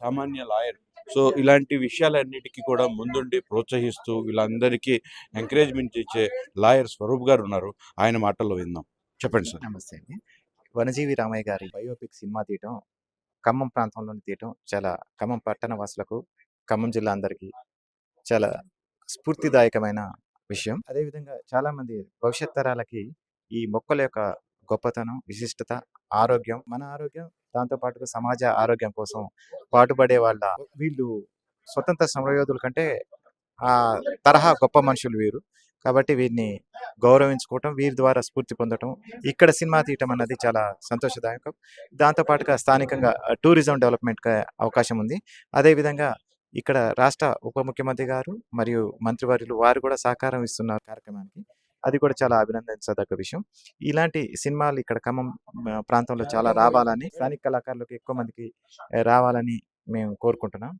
సామాన్య lawyer. So ఇలాంటి విషయాలన్నిటికీ కూడా ముందుండి ప్రోత్సహిస్తూ వీళ్ళందరికీ ఎంకరేజ్మెంట్ ఇచ్చే లాయర్ స్వరూప్ గారు ఉన్నారు. ఆయన మాటల్లో విందాం. చెప్పండి సార్. నమస్తే అండి. వనజీవి రామయ్య గారి బయోపిక్ సినిమా తీయటం ఖమ్మం ప్రాంతంలో తీయటం చాలా ఖమ్మం పట్టణ వాసులకు ఖమ్మం జిల్లా అందరికీ చాలా స్ఫూర్తిదాయకమైన విషయం. అదేవిధంగా చాలా మంది భవిష్యత్ తరాలకి ఈ మొక్కల యొక్క గొప్పతనం విశిష్టత ఆరోగ్యం మన ఆరోగ్యం దాంతో పాటుగా సమాజ ఆరోగ్యం కోసం పాటుపడే వాళ్ళ వీళ్ళు స్వతంత్ర సమరయోధుల కంటే ఆ తరహా గొప్ప మనుషులు వీరు. కాబట్టి వీరిని గౌరవించుకోవటం వీరి ద్వారా స్ఫూర్తి పొందటం ఇక్కడ సినిమా తీయటం అన్నది చాలా సంతోషదాయకం. దాంతో పాటుగా స్థానికంగా టూరిజం డెవలప్మెంట్కి అవకాశం ఉంది. అదేవిధంగా ఇక్కడ రాష్ట్ర ఉప ముఖ్యమంత్రి గారు మరియు మంత్రివర్యులు వారు కూడా సహకారం ఇస్తున్నారు కార్యక్రమానికి అది కూడా చాలా అభినందించదగ్గ విషయం. ఇలాంటి సినిమాలు ఇక్కడ ఖమ్మం ప్రాంతంలో చాలా రావాలని స్థానిక కళాకారులకు ఎక్కువ మందికి రావాలని మేము కోరుకుంటున్నాం.